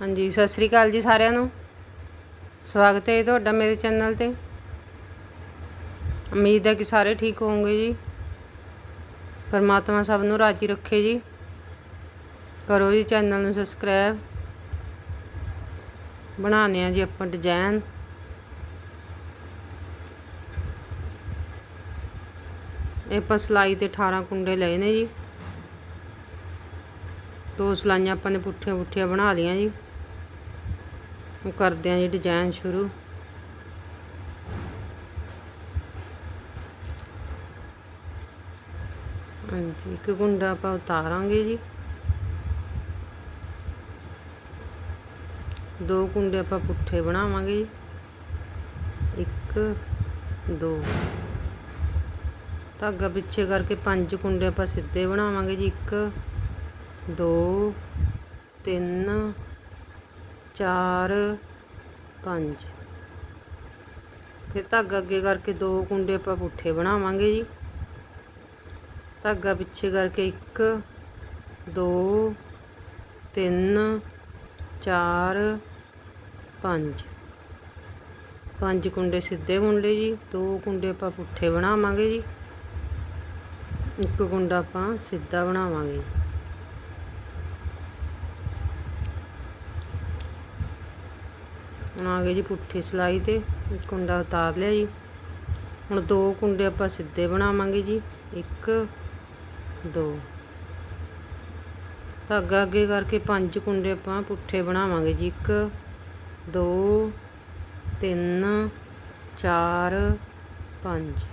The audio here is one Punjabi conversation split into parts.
ਹਾਂਜੀ, ਸਤਿ ਸ੍ਰੀ ਅਕਾਲ ਜੀ ਸਾਰਿਆਂ ਨੂੰ। ਸਵਾਗਤ ਹੈ ਜੀ ਤੁਹਾਡਾ ਮੇਰੇ ਚੈਨਲ ਤੇ। ਉਮੀਦ ਹੈ ਕਿ ਸਾਰੇ ਠੀਕ ਹੋਵੋਗੇ ਜੀ। ਪਰਮਾਤਮਾ ਸਭ ਨੂੰ ਰਾਜੀ ਰੱਖੇ ਜੀ। ਕਰੋ ਜੀ ਚੈਨਲ ਨੂੰ ਸਬਸਕ੍ਰਾਈਬ। ਬਣਾਉਂਦੇ ਆ ਜੀ ਆਪਾਂ ਡਿਜ਼ਾਈਨ ਇਹ ਆਪਾਂ ਸਿਲਾਈ ਤੇ 18 ਕੁੰਡੇ ਲਏ ਨੇ ਜੀ। ਦੋ ਸਲਾਈਆਂ ਆਪਾਂ ਨੇ ਪੁੱਠੀਆਂ ਪੁੱਠੀਆਂ ਬਣਾ ਲਈਆਂ ਜੀ। ਉਹ ਕਰਦੇ ਆਂ ਜੀ ਡਿਜ਼ਾਈਨ ਸ਼ੁਰੂ। ਹਾਂਜੀ, ਇੱਕ ਗੁੰਡਾ ਆਪਾਂ ਉਤਾਰਾਂਗੇ ਜੀ। ਦੋ ਕੁੰਡੇ ਆਪਾਂ ਪੁੱਠੇ ਬਣਾਵਾਂਗੇ ਜੀ। ਇੱਕ, ਦੋ। ਧਾਗਾ ਪਿੱਛੇ ਕਰਕੇ ਪੰਜ ਕੁੰਡੇ ਆਪਾਂ ਸਿੱਧੇ ਬਣਾਵਾਂਗੇ ਜੀ। ਇੱਕ, ਦੋ, ਤਿੰਨ ਚਾਰ, ਪੰਜ। ਫਿਰ ਧਾਗਾ ਅੱਗੇ ਕਰਕੇ ਦੋ ਕੁੰਡੇ ਆਪਾਂ ਪੁੱਠੇ ਬਣਾਵਾਂਗੇ ਜੀ। ਧਾਗਾ ਪਿੱਛੇ ਕਰਕੇ ਇੱਕ, ਦੋ, ਤਿੰਨ, ਚਾਰ, ਪੰਜ। ਪੰਜ ਕੁੰਡੇ ਸਿੱਧੇ ਬੁਣ ਲਏ ਜੀ, ਦੋ ਕੁੰਡੇ ਆਪਾਂ ਪੁੱਠੇ ਬਣਾਵਾਂਗੇ ਜੀ। ਇੱਕ ਕੁੰਡਾ ਆਪਾਂ ਸਿੱਧਾ ਬਣਾਵਾਂਗੇ। ਹੁਣ ਆ ਗਏ ਜੀ ਪੁੱਠੀ ਸਲਾਈ ਤੇ ਕੁੰਡਾ ਉਤਾਰ ਲਿਆ ਜੀ। ਹੁਣ ਦੋ ਕੁੰਡੇ ਆਪਾਂ ਸਿੱਧੇ ਬਣਾਵਾਂਗੇ ਜੀ, ਇੱਕ, ਦੋ। ਧਾਗਾ ਅੱਗੇ ਕਰਕੇ ਪੰਜ ਕੁੰਡੇ ਆਪਾਂ ਪੁੱਠੇ ਬਣਾਵਾਂਗੇ ਜੀ, ਇੱਕ, ਦੋ, ਤਿੰਨ, ਚਾਰ, ਪੰਜ।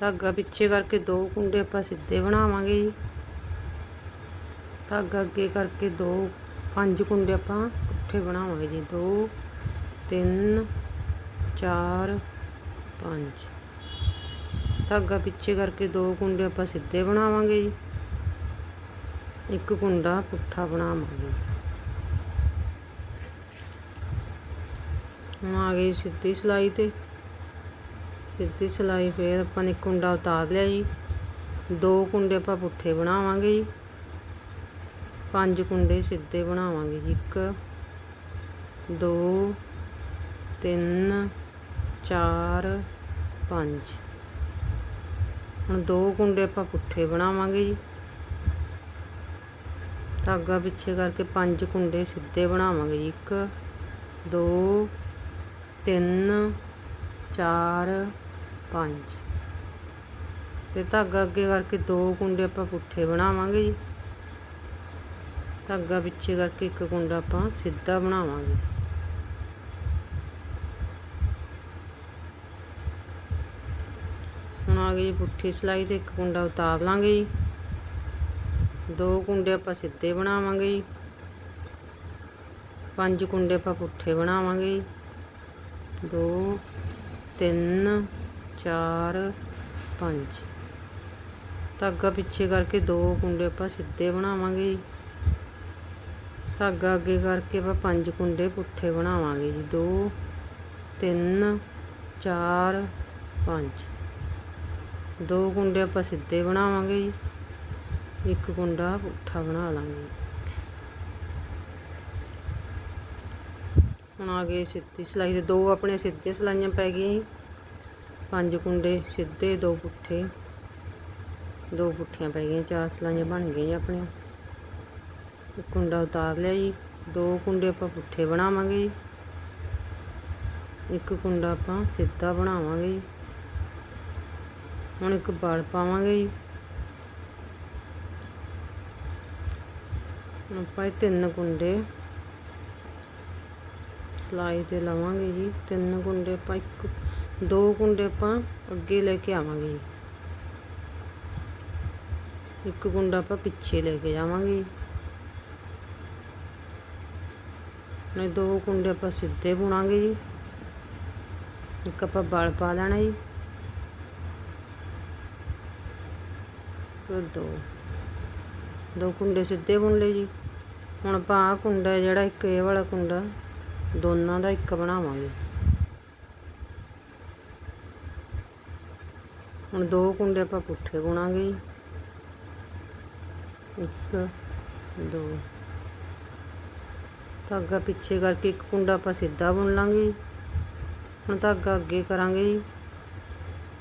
ਧਾਗਾ ਪਿੱਛੇ ਕਰਕੇ ਦੋ ਕੁੰਡੇ ਆਪਾਂ ਸਿੱਧੇ ਬਣਾਵਾਂਗੇ ਜੀ। ਧਾਗਾ ਅੱਗੇ ਕਰਕੇ ਦੋ, ਪੰਜ ਕੁੰਡੇ ਆਪਾਂ ਪੁੱਠੇ ਬਣਾਵਾਂਗੇ ਜੀ। ਦੋ, ਤਿੰਨ, ਚਾਰ, ਪੰਜ। ਧਾਗਾ ਪਿੱਛੇ ਕਰਕੇ ਦੋ ਕੁੰਡੇ ਆਪਾਂ ਸਿੱਧੇ ਬਣਾਵਾਂਗੇ ਜੀ। ਇੱਕ ਕੁੰਡਾ ਪੁੱਠਾ ਬਣਾਵਾਂਗੇ। ਹੁਣ ਆ ਗਈ ਸਿੱਧੀ ਸਲਾਈ ਤੇ। ਸਿੱਧੀ ਸਲਾਈ ਫੇਰ ਆਪਾਂ ਨੇ ਕੁੰਡਾ ਉਤਾਰ ਲਿਆ ਜੀ। ਦੋ ਕੁੰਡੇ ਆਪਾਂ ਪੁੱਠੇ ਬਣਾਵਾਂਗੇ ਜੀ। ਪੰਜ ਕੁੰਡੇ ਸਿੱਧੇ ਬਣਾਵਾਂਗੇ ਜੀ। ਇੱਕ ਦੋ, ਤਿੰਨ, ਚਾਰ, ਪੰਜ। ਹੁਣ ਦੋ ਕੁੰਡੇ ਆਪਾਂ ਪੁੱਠੇ ਬਣਾਵਾਂਗੇ ਜੀ। ਧਾਗਾ ਪਿੱਛੇ ਕਰਕੇ ਪੰਜ ਕੁੰਡੇ ਸਿੱਧੇ ਬਣਾਵਾਂਗੇ ਜੀ। ਇੱਕ, ਦੋ, ਤਿੰਨ, ਚਾਰ, ਪੰਜ। ਤੇ ਧਾਗਾ ਅੱਗੇ ਕਰਕੇ ਦੋ ਕੁੰਡੇ ਆਪਾਂ ਪੁੱਠੇ ਬਣਾਵਾਂਗੇ ਜੀ। ਧਾਗਾ ਪਿੱਛੇ ਕਰਕੇ ਇੱਕ ਕੁੰਡਾ ਆਪਾਂ ਸਿੱਧਾ ਬਣਾਵਾਂਗੇ। ਹੁਣ ਆ ਗਈ ਪੁੱਠੀ ਸਲਾਈ ਤੇ ਇੱਕ ਕੁੰਡਾ ਉਤਾਰ ਲਾਂਗੇ ਜੀ। ਦੋ ਕੁੰਡੇ ਆਪਾਂ ਸਿੱਧੇ ਬਣਾਵਾਂਗੇ ਜੀ। ਪੰਜ ਕੁੰਡੇ ਆਪਾਂ ਪੁੱਠੇ ਬਣਾਵਾਂਗੇ ਜੀ। ਦੋ, ਤਿੰਨ, ਚਾਰ, ਪੰਜ। ਧਾਗਾ ਪਿੱਛੇ ਕਰਕੇ ਦੋ ਕੁੰਡੇ ਆਪਾਂ ਸਿੱਧੇ ਬਣਾਵਾਂਗੇ ਜੀ। ਧਾਗਾ ਅੱਗੇ ਕਰਕੇ ਆਪਾਂ ਪੰਜ ਕੁੰਡੇ ਪੁੱਠੇ ਬਣਾਵਾਂਗੇ ਜੀ। ਦੋ, ਤਿੰਨ, ਚਾਰ, ਪੰਜ। ਦੋ ਕੁੰਡੇ ਆਪਾਂ ਸਿੱਧੇ ਬਣਾਵਾਂਗੇ ਜੀ। ਇੱਕ ਕੁੰਡਾ ਪੁੱਠਾ ਬਣਾ ਲਾਂਗੇ। ਹੁਣ ਆ ਗਏ ਸਿੱਧੀ ਸਲਾਈ ਦੇ। ਦੋ ਆਪਣੇ ਸਿੱਧੇ ਸਲਾਈਆਂ ਪੈ ਗਈਆਂ ਜੀ। ਪੰਜ ਕੁੰਡੇ ਸਿੱਧੇ, ਦੋ ਪੁੱਠੇ। ਦੋ ਪੁੱਠੀਆਂ ਪੈ ਗਈਆਂ, ਚਾਰ ਸਲਾਈਆਂ ਬਣ ਗਈਆਂ ਜੀ ਆਪਣੀਆਂ। ਇੱਕ ਕੁੰਡਾ ਉਤਾਰ ਲਿਆ ਜੀ। ਦੋ ਕੁੰਡੇ ਆਪਾਂ ਪੁੱਠੇ ਬਣਾਵਾਂਗੇ ਜੀ। ਇੱਕ ਕੁੰਡਾ ਆਪਾਂ ਸਿੱਧਾ ਬਣਾਵਾਂਗੇ ਜੀ। ਹੁਣ ਇੱਕ ਬਲ ਪਾਵਾਂਗੇ ਜੀ। ਹੁਣ ਆਪਾਂ ਤਿੰਨ ਕੁੰਡੇ ਸਲਾਈ ਤੇ ਲਵਾਂਗੇ ਜੀ। ਤਿੰਨ ਕੁੰਡੇ ਆਪਾਂ ਇੱਕ, ਦੋ ਕੁੰਡੇ ਆਪਾਂ ਅੱਗੇ ਲੈ ਕੇ ਆਵਾਂਗੇ ਜੀ। ਇੱਕ ਕੁੰਡਾ ਆਪਾਂ ਪਿੱਛੇ ਲੈ ਕੇ ਜਾਵਾਂਗੇ ਨੇ ਦੋ ਕੁੰਡੇ ਆਪਾਂ ਸਿੱਧੇ ਬੁਣਾਂਗੇ ਜੀ। ਇੱਕ ਆਪਾਂ ਬਲ ਪਾ ਲੈਣਾ ਜੀ। ਤੇ ਦੋ। ਦੋ ਕੁੰਡੇ ਸਿੱਧੇ ਬੁਣ ਲਏ ਜੀ। ਹੁਣ ਆਪਾਂ ਆਹ ਕੁੰਡਾ ਜਿਹੜਾ ਇੱਕ ਇਹ ਵਾਲਾ ਕੁੰਡਾ, ਦੋਨਾਂ ਦਾ ਇੱਕ ਬਣਾਵਾਂਗੇ। ਹੁਣ ਦੋ ਕੁੰਡੇ ਆਪਾਂ ਪੁੱਠੇ ਬੁਣਾਂਗੇ ਜੀ। ਇੱਕ, ਦੋ। ਧਾਗਾ ਪਿੱਛੇ ਕਰਕੇ ਇੱਕ ਕੁੰਡਾ ਆਪਾਂ ਸਿੱਧਾ ਬੁਣ ਲਾਂਗੇ ਹੁਣ ਧਾਗਾ ਅੱਗੇ ਕਰਾਂਗੇ ਜੀ।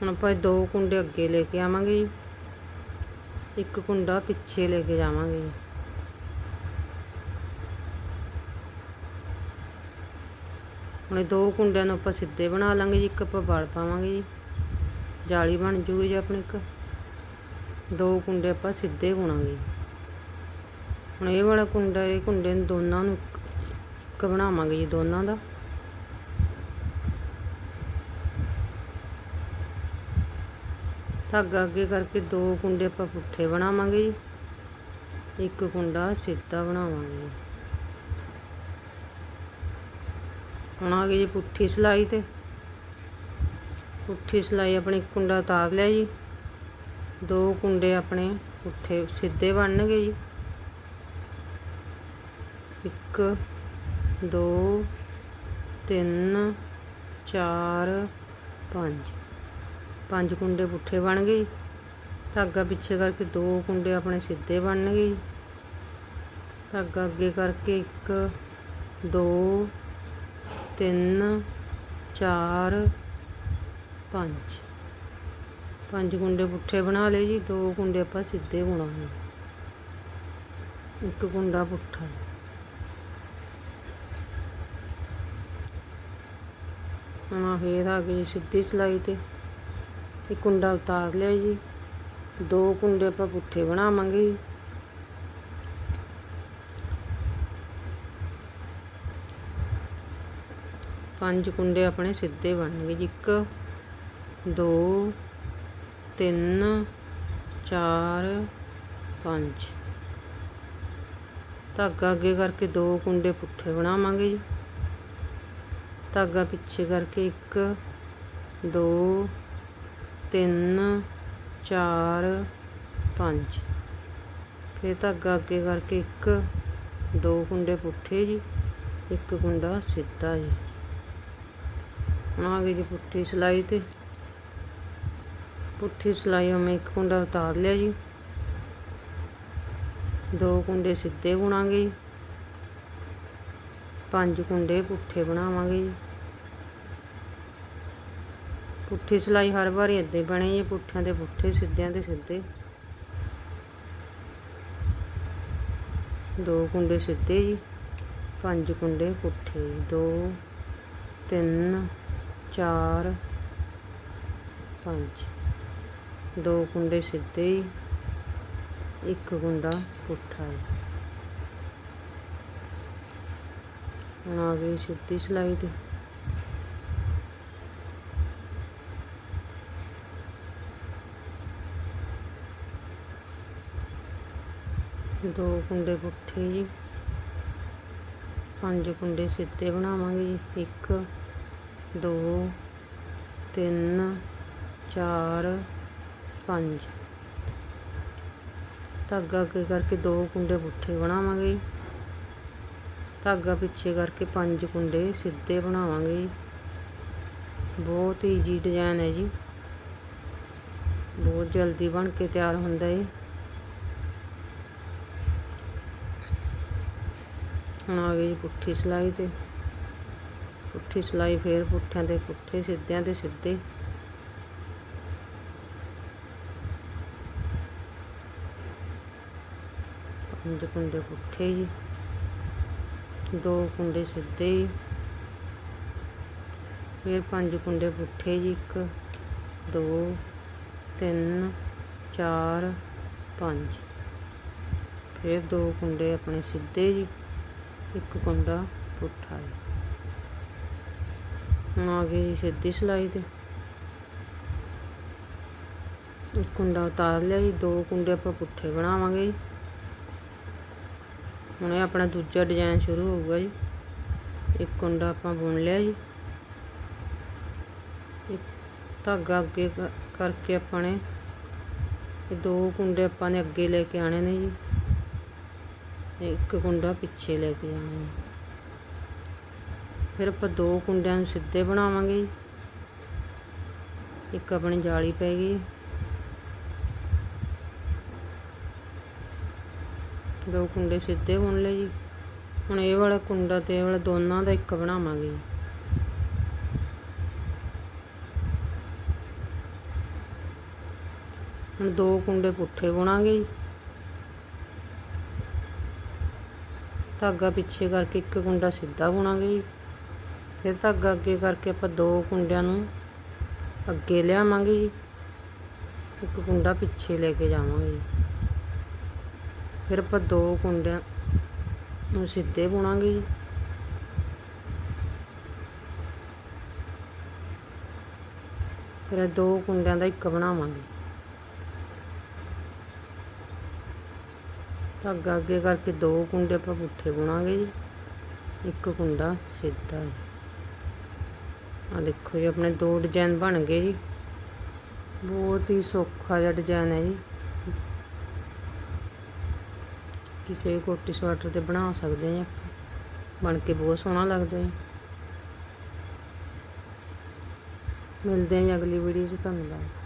ਹੁਣ ਆਪਾਂ ਦੋ ਕੁੰਡੇ ਅੱਗੇ ਲੈ ਕੇ ਆਵਾਂਗੇ ਜੀ। ਇੱਕ ਕੁੰਡਾ ਪਿੱਛੇ ਲੈ ਕੇ ਜਾਵਾਂਗੇ। ਜੀ ਹੁਣ ਇਹ ਦੋ ਕੁੰਡਿਆਂ ਨੂੰ ਆਪਾਂ ਸਿੱਧੇ ਬਣਾ ਲਾਂਗੇ ਜੀ, ਇੱਕ ਆਪਾਂ ਵਲ ਪਾਵਾਂਗੇ ਜੀ। ਜਾਲੀ ਬਣ ਜੂਗੀ ਜੀ ਆਪਣੇ ਇੱਕ। ਦੋ ਕੁੰਡੇ ਆਪਾਂ ਸਿੱਧੇ ਬੁਣਾਂਗੇ ਜੀ। ਹੁਣ ਇਹ ਵਾਲਾ ਕੁੰਡਾ, ਇਹ ਕੁੰਡੇ ਨੂੰ ਦੋਨਾਂ ਨੂੰ ਇੱਕ ਬਣਾਵਾਂਗੇ ਜੀ, ਦੋਨਾਂ ਦਾ। ਧਾਗਾ ਅੱਗੇ ਕਰਕੇ ਦੋ ਕੁੰਡੇ ਆਪਾਂ ਪੁੱਠੇ ਬਣਾਵਾਂਗੇ ਜੀ। ਇੱਕ ਕੁੰਡਾ ਸਿੱਧਾ ਬਣਾਵਾਂਗੇ। ਹੁਣ ਆ ਗਈ ਜੀ ਪੁੱਠੀ ਸਿਲਾਈ ਤੇ। ਪੁੱਠੀ ਸਿਲਾਈ ਆਪਣੀ ਕੁੰਡਾ ਉਤਾਰ ਲਿਆ ਜੀ। ਦੋ ਕੁੰਡੇ ਆਪਣੇ ਪੁੱਠੇ ਸਿੱਧੇ ਬਣਨਗੇ ਜੀ। ਇੱਕ, ਦੋ, ਤਿੰਨ, ਚਾਰ, ਪੰਜ। ਪੰਜ ਕੁੰਡੇ ਪੁੱਠੇ ਬਣ ਗਏ। ਧਾਗਾ ਪਿੱਛੇ ਕਰਕੇ ਦੋ ਕੁੰਡੇ ਆਪਣੇ ਸਿੱਧੇ ਬਣਨਗੇ ਜੀ ਧਾਗਾ ਅੱਗੇ ਕਰਕੇ ਇੱਕ, ਦੋ, ਤਿੰਨ, ਚਾਰ, ਪੰਜ। ਪੰਜ ਕੁੰਡੇ ਪੁੱਠੇ ਬਣਾ ਲਏ ਜੀ, ਦੋ ਕੁੰਡੇ ਆਪਾਂ ਸਿੱਧੇ ਬੁਣਾਂਗੇ ਇੱਕ ਕੁੰਡਾ ਪੁੱਠਾ। ਹੁਣ ਆ ਫੇਰ ਆ ਗਈ ਸਿੱਧੀ ਸਿਲਾਈ ਤੇ। ਇਹ ਕੁੰਡਾ ਉਤਾਰ ਲਿਆ ਜੀ। ਦੋ ਕੁੰਡੇ ਆਪਾਂ ਪੁੱਠੇ ਬਣਾਵਾਂਗੇ ਜੀ। ਪੰਜ ਕੁੰਡੇ ਆਪਣੇ ਸਿੱਧੇ ਬਣਨਗੇ ਜੀ। ਇੱਕ, ਦੋ, ਤਿੰਨ, ਚਾਰ, ਪੰਜ। ਧਾਗਾ ਅੱਗੇ ਕਰਕੇ ਦੋ ਕੁੰਡੇ ਪੁੱਠੇ ਬਣਾਵਾਂਗੇ ਜੀ। ਧਾਗਾ ਪਿੱਛੇ ਕਰਕੇ ਇੱਕ, ਦੋ ਤਿੰਨ, ਚਾਰ, ਪੰਜ। ਫਿਰ ਧਾਗਾ ਅੱਗੇ ਕਰਕੇ ਇੱਕ, ਦੋ ਕੁੰਡੇ ਪੁੱਠੇ ਜੀ, ਇੱਕ ਕੁੰਡਾ ਸਿੱਧਾ ਜੀ। ਹੁਣ ਆ ਗਈ ਜੀ ਪੁੱਠੀ ਸਿਲਾਈ ਤੇ। ਪੁੱਠੀ ਸਿਲਾਈ ਮੈਂ ਇੱਕ ਕੁੰਡਾ ਉਤਾਰ ਲਿਆ ਜੀ। ਦੋ ਕੁੰਡੇ ਸਿੱਧੇ ਬੁਣਾਂਗੇ ਜੀ। ਪੰਜ ਕੁੰਡੇ ਪੁੱਠੇ ਬਣਾਵਾਂਗੇ ਜੀ। ਪੁੱਠੀ ਸਿਲਾਈ ਹਰ ਵਾਰੀ ਇੱਦਾਂ ਹੀ ਬਣੇ ਜੀ ਪੁੱਠਿਆਂ ਦੇ ਪੁੱਠੇ, ਸਿੱਧਿਆਂ ਦੇ ਸਿੱਧੇ। ਦੋ ਕੁੰਡੇ ਸਿੱਧੇ ਜੀ, ਪੰਜ ਕੁੰਡੇ ਪੁੱਠੇ, ਦੋ, ਤਿੰਨ, ਚਾਰ, ਪੰਜ। ਦੋ ਕੁੰਡੇ ਸਿੱਧੇ ਜੀ, ਇੱਕ ਕੁੰਡਾ ਪੁੱਠਾ ਜੀ। ਹੁਣ ਆ ਗਈ ਸਿੱਧੀ ਸਿਲਾਈ ਤੇ। ਦੋ ਕੁੰਡੇ ਪੁੱਠੇ ਜੀ, ਪੰਜ ਕੁੰਡੇ ਸਿੱਧੇ ਬਣਾਵਾਂਗੇ ਜੀ, ਇੱਕ, ਦੋ, ਤਿੰਨ, ਚਾਰ, ਪੰਜ। ਧਾਗਾ ਅੱਗੇ ਕਰਕੇ ਦੋ ਕੁੰਡੇ ਪੁੱਠੇ ਬਣਾਵਾਂਗੇ ਜੀ। ਧਾਗਾ ਪਿੱਛੇ ਕਰਕੇ ਪੰਜ ਕੁੰਡੇ ਸਿੱਧੇ ਬਣਾਵਾਂਗੇ ਜੀ। ਬਹੁਤ ਈਜੀ ਡਿਜ਼ਾਈਨ ਹੈ ਜੀ। ਬਹੁਤ ਜਲਦੀ ਬਣ ਕੇ ਤਿਆਰ ਹੁੰਦਾ ਹੈ ਹੁਣ ਆ ਗਈ ਜੀ ਪੁੱਠੀ ਸਿਲਾਈ ਤੇ। ਪੁੱਠੀ ਸਿਲਾਈ ਫੇਰ ਪੁੱਠਿਆਂ ਦੇ ਪੁੱਠੇ, ਸਿੱਧਿਆਂ ਦੇ ਸਿੱਧੇ। ਪੰਜ ਕੁੰਡੇ ਪੁੱਠੇ ਜੀ। ਦੋ ਕੁੰਡੇ ਸਿੱਧੇ ਜੀ। ਫਿਰ ਪੰਜ ਕੁੰਡੇ ਪੁੱਠੇ ਜੀ, ਇੱਕ, ਦੋ, ਤਿੰਨ, ਚਾਰ, ਪੰਜ। ਫਿਰ ਦੋ ਕੁੰਡੇ ਆਪਣੇ ਸਿੱਧੇ ਜੀ। ਇੱਕ ਕੁੰਡਾ ਪੁੱਠਾ ਜੀ ਹੁਣ ਆ ਗਈ ਜੀ ਸਿੱਧੀ ਸਿਲਾਈ ਤੇ। ਇੱਕ ਕੁੰਡਾ ਉਤਾਰ ਲਿਆ ਜੀ ਦੋ ਕੁੰਡੇ ਆਪਾਂ ਪੁੱਠੇ ਬਣਾਵਾਂਗੇ ਜੀ। ਹੁਣ ਇਹ ਆਪਣਾ ਦੂਜਾ ਡਿਜ਼ਾਈਨ ਸ਼ੁਰੂ ਹੋਊਗਾ ਜੀ। ਇੱਕ ਕੁੰਡਾ ਆਪਾਂ ਬੁਣ ਲਿਆ ਜੀ। ਇੱਕ ਧਾਗਾ ਅੱਗੇ ਕਰਕੇ ਆਪਾਂ ਨੇ, ਇਹ ਦੋ ਕੁੰਡੇ ਆਪਾਂ ਨੇ ਅੱਗੇ ਲੈ ਕੇ ਆਣੇ ਨੇ ਜੀ। ਇੱਕ ਕੁੰਡਾ ਪਿੱਛੇ ਲੈ ਕੇ ਜਾਣਾ ਫਿਰ ਆਪਾਂ ਦੋ ਕੁੰਡਿਆਂ ਨੂੰ ਸਿੱਧੇ ਬਣਾਵਾਂਗੇ। ਇੱਕ ਆਪਣੀ ਜਾਲੀ ਪੈ ਗਈ। ਦੋ ਕੁੰਡੇ ਸਿੱਧੇ ਬੁਣ ਲਏ ਜੀ। ਹੁਣ ਇਹ ਵਾਲਾ ਕੁੰਡਾ ਤੇ ਇਹ ਵਾਲਾ ਦੋਨਾਂ ਦਾ ਇੱਕ ਬਣਾਵਾਂਗੇ। ਹੁਣ ਦੋ ਕੁੰਡੇ ਪੁੱਠੇ ਬੁਣਾਂਗੇ ਜੀ। ਧਾਗਾ ਪਿੱਛੇ ਕਰਕੇ ਇੱਕ ਕੁੰਡਾ ਸਿੱਧਾ ਬੁਣਾਂਗੇ ਜੀ। ਫਿਰ ਧਾਗਾ ਅੱਗੇ ਕਰਕੇ ਆਪਾਂ ਦੋ ਕੁੰਡਿਆਂ ਨੂੰ ਅੱਗੇ ਲਿਆਵਾਂਗੇ ਜੀ। ਇੱਕ ਕੁੰਡਾ ਪਿੱਛੇ ਲੈ ਕੇ ਜਾਵਾਂਗੇ ਜੀ। ਫਿਰ ਆਪਾਂ ਦੋ ਕੁੰਡਿਆਂ ਨੂੰ ਸਿੱਧੇ ਬੁਣਾਂਗੇ ਜੀ। ਫਿਰ ਦੋ ਕੁੰਡਿਆਂ ਦਾ ਇੱਕ ਬਣਾਵਾਂਗੇ। ਧਾਗਾ ਅੱਗੇ ਕਰਕੇ ਦੋ ਕੁੰਡੇ ਆਪਾਂ ਪੁੱਠੇ ਬੁਣਾਂਗੇ ਜੀ। ਇੱਕ ਕੁੰਡਾ ਸਿੱਧਾ। ਜੀ ਆ ਦੇਖੋ ਜੀ, ਆਪਣੇ ਦੋ ਡਿਜ਼ਾਈਨ ਬਣ ਗਏ ਜੀ। ਬਹੁਤ ਹੀ ਸੌਖਾ ਜਿਹਾ ਡਿਜ਼ਾਈਨ ਹੈ ਜੀ। ਕਿਸੇ ਵੀ ਕੋਟੀ ਸਵੈਟਰ ਤੇ ਬਣਾ ਸਕਦੇ ਹਾਂ ਆਪਾਂ। ਬਣ ਕੇ ਬਹੁਤ ਸੋਹਣਾ ਲੱਗਦਾ ਹੈ ਮਿਲਦੇ ਹਾਂ ਜੀ ਅਗਲੀ ਵੀਡੀਓ 'ਚ, ਧੰਨਵਾਦ।